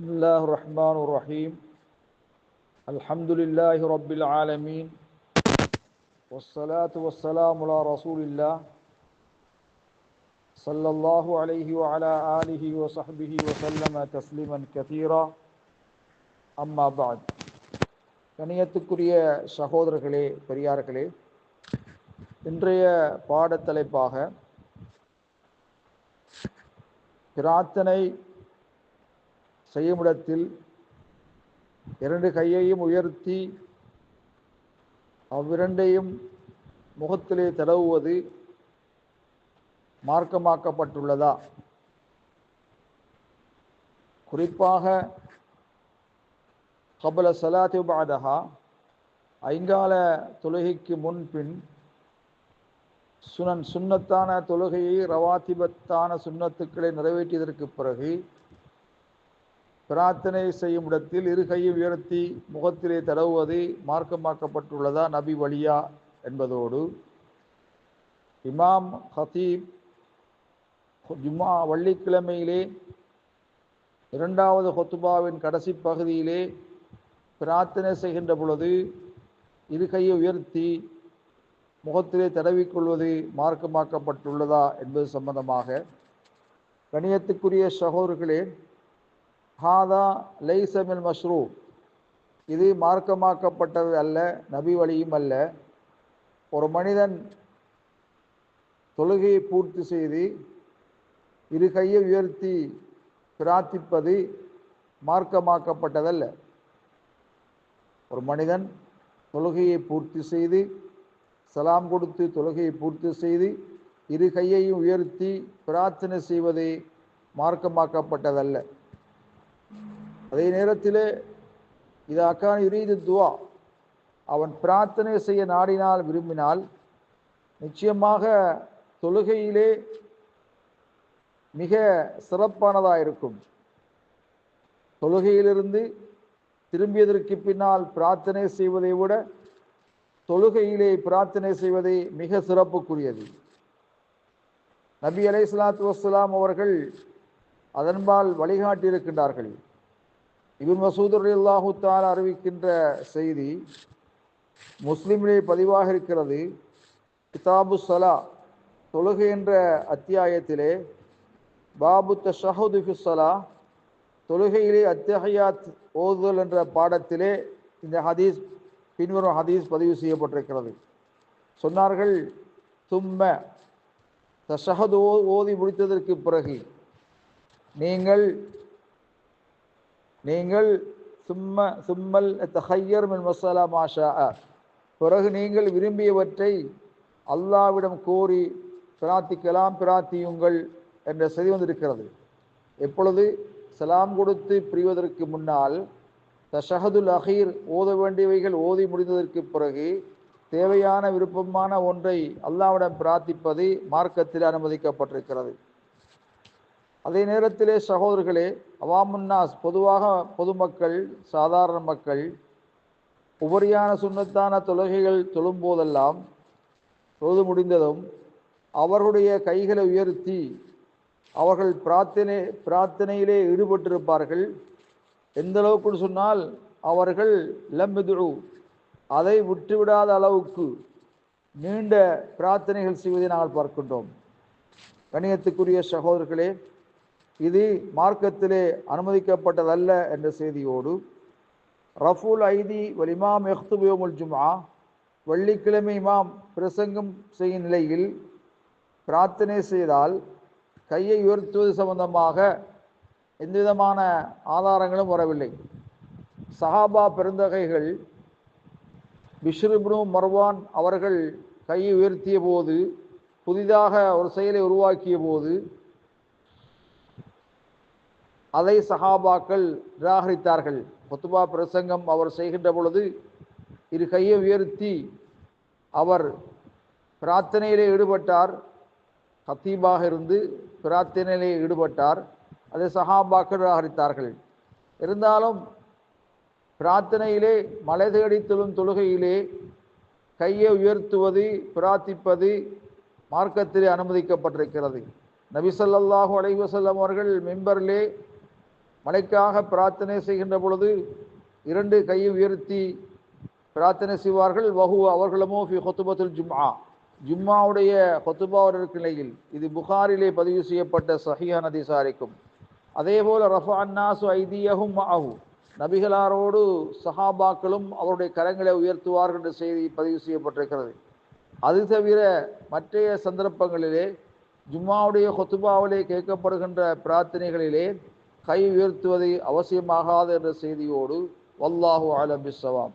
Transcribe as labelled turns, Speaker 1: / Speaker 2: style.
Speaker 1: بسم الله الرحمن الرحيم الحمد لله رب العالمين والصلاة والسلام على رسول الله صلى الله عليه وعلى آله وصحبه وسلم تسليما كثيرا أما بعد கணியத்துக்குரிய சகோதரர்களே பெரியார்களே இன்றைய பாடத்தலைப்பாக பிரார்த்தனை செய்யுமிடத்தில் இரண்டு கையையும் உயர்த்தி அவ்விரண்டையும் முகத்திலே தடவுவது மார்க்கமாக்கப்பட்டுள்ளதா? குறிப்பாக கபல சலாத்தி பாதகா ஐங்கால தொழுகைக்கு முன்பின் சுனன் சுன்னத்தான தொழுகையை ரவாத்திபத்தான சுன்னத்துக்களை நிறைவேற்றியதற்கு பிறகு பிரார்த்தனை செய்யும் இடத்தில் இருகையை உயர்த்தி முகத்திலே தடவுவது மார்க்கமாக்கப்பட்டுள்ளதா நபி வழியா என்பதோடு இமாம் ஹதீப் ஜும்மா வள்ளிக்கிழமையிலே இரண்டாவது ஹொத்துபாவின் கடைசி பகுதியிலே பிரார்த்தனை செய்கின்ற பொழுது இருகையை உயர்த்தி முகத்திலே தடவிக்கொள்வது மார்க்கமாக்கப்பட்டுள்ளதா என்பது சம்பந்தமாக கணியத்துக்குரிய சகோதரர்களே ஹாதா லைசமில் மஷ்ரூ இது மார்க்கமாக்கப்பட்டது அல்ல நபி வழியும் அல்ல. ஒரு மனிதன் தொழுகையை பூர்த்தி செய்து இரு கையை உயர்த்தி பிரார்த்திப்பது மார்க்கமாக்கப்பட்டதல்ல. ஒரு மனிதன் தொழுகையை பூர்த்தி செய்து சலாம் கொடுத்து தொழுகையை பூர்த்தி செய்து இரு கையையும் உயர்த்தி பிரார்த்தனை செய்வது மார்க்கமாக்கப்பட்டதல்ல. அதே நேரத்தில் இது அக்கான் இறுதி துவா அவன் பிரார்த்தனை செய்ய நாடினால் விரும்பினால் நிச்சயமாக தொழுகையிலே மிக சிறப்பானதாக இருக்கும் தொழுகையிலிருந்து திரும்பியதற்கு பின்னால் பிரார்த்தனை செய்வதை விட தொழுகையிலே பிரார்த்தனை செய்வதே மிக சிறப்புக்குரியது. நபி அலை சலாத்து வசலாம் அவர்கள் அதன்பால் வழிகாட்டியிருக்கின்றார்கள். இபின் மசூத் அல்லாஹு அறிவிக்கின்ற செய்தி முஸ்லிமிலே பதிவாக இருக்கிறது. கிதாபு சலா தொழுகை என்ற அத்தியாயத்திலே பாபு தஷஹுது சலா தொழுகையிலே அத்தியாத் ஓதுதல் என்ற பாடத்திலே இந்த ஹதீஸ் பின்வரும் ஹதீஸ் பதிவு செய்யப்பட்டிருக்கிறது. சொன்னார்கள் தும்ம தஷஹது ஓதி முடித்ததற்கு பிறகு நீங்கள் நீங்கள் சும்ம சும்மல் தஹையர் மின் மசாலா மாஷா பிறகு நீங்கள் விரும்பியவற்றை அல்லாவிடம் கோரி பிரார்த்திக்கலாம் பிரார்த்தியுங்கள் என்ற செய்தி வந்திருக்கிறது. எப்பொழுது? சலாம் கொடுத்து பிரிவதற்கு முன்னால் தஷஹதுல் அஹீர் ஓத வேண்டியவைகள் ஓதி முடிந்ததற்கு பிறகு தேவையான விருப்பமான ஒன்றை அல்லாவிடம் பிரார்த்திப்பது மார்க்கத்தில் அனுமதிக்கப்பட்டிருக்கிறது. அதே நேரத்திலே சகோதரர்களே அவாமுன்னாஸ் பொதுவாக பொதுமக்கள் சாதாரண மக்கள் உபரியான சுண்ணத்தான தொழுகைகள் தொழும்போதெல்லாம் தொழுது முடிந்ததும் அவர்களுடைய கைகளை உயர்த்தி அவர்கள் பிரார்த்தனை பிரார்த்தனையிலே ஈடுபட்டிருப்பார்கள். எந்த அளவுக்கு சொன்னால் அவர்கள் லம்பிதுரு அதை விட்டுவிடாத அளவுக்கு நீண்ட பிரார்த்தனைகள் செய்வதை நாங்கள் பார்க்கின்றோம். கணியத்துக்குரிய சகோதரர்களே இது மார்க்கத்திலே அனுமதிக்கப்பட்டதல்ல என்ற செய்தியோடு ரஃபுல் ஐதி வலிமாம் எஹ்துபியோமுல் ஜுமா வெள்ளிக்கிழமை இமாம் பிரசங்கம் செய்யும் நிலையில் பிரார்த்தனை செய்தால் கையை உயர்த்துவது சம்பந்தமாக எந்தவிதமான ஆதாரங்களும் வரவில்லை. சஹாபா பெருந்தகைகள் பிஷ்ருப்னு மர்வான் அவர்கள் கையை உயர்த்திய போது புதிதாக ஒரு செயலை உருவாக்கிய போது அதை சஹாபாக்கள் நிராகரித்தார்கள். கொத்துபா பிரசங்கம் அவர் செய்கின்ற பொழுது இரு கையை உயர்த்தி அவர் பிரார்த்தனையிலே ஈடுபட்டார். கத்தீபாக இருந்து பிரார்த்தனையிலே ஈடுபட்டார். அதை சஹாபாக்கள் நிராகரித்தார்கள். இருந்தாலும் பிரார்த்தனையிலே மலை தேடி தொழும் தொழுகையிலே கையை உயர்த்துவது பிரார்த்திப்பது மார்க்கத்திலே அனுமதிக்கப்பட்டிருக்கிறது. நபிசல்லாஹூ அலைவசல்லம் அவர்கள் மெம்பரிலே மலைக்காக பிரார்த்தனை செய்கின்ற பொழுது இரண்டு கையை உயர்த்தி பிரார்த்தனை செய்வார்கள். வஹு அவர்களுமோ ஃபி ஹொத்துபத்துல் ஜும்ஆ. ஜும்மாவுடைய ஹொத்துபாவர் நிலையில் இது புகாரிலே பதிவு செய்யப்பட்ட சஹியா திசாரிக்கும் அதே அதேபோல் ரஃபா அன்னாசு ஐதியகும் அஹு நபிகளாரோடு சஹாபாக்களும் அவருடைய கரங்களை உயர்த்துவார்கள் என்ற செய்தி பதிவு செய்யப்பட்டிருக்கிறது. அது தவிர மற்றைய சந்தர்ப்பங்களிலே ஜும்மாவுடைய ஹொத்துபாவிலே கேட்கப்படுகின்ற பிரார்த்தனைகளிலே கை உயர்த்துவது அவசியமாகாது என்ற செய்தியோடு வல்லாஹு அலம் பிஸ்ஸவாம்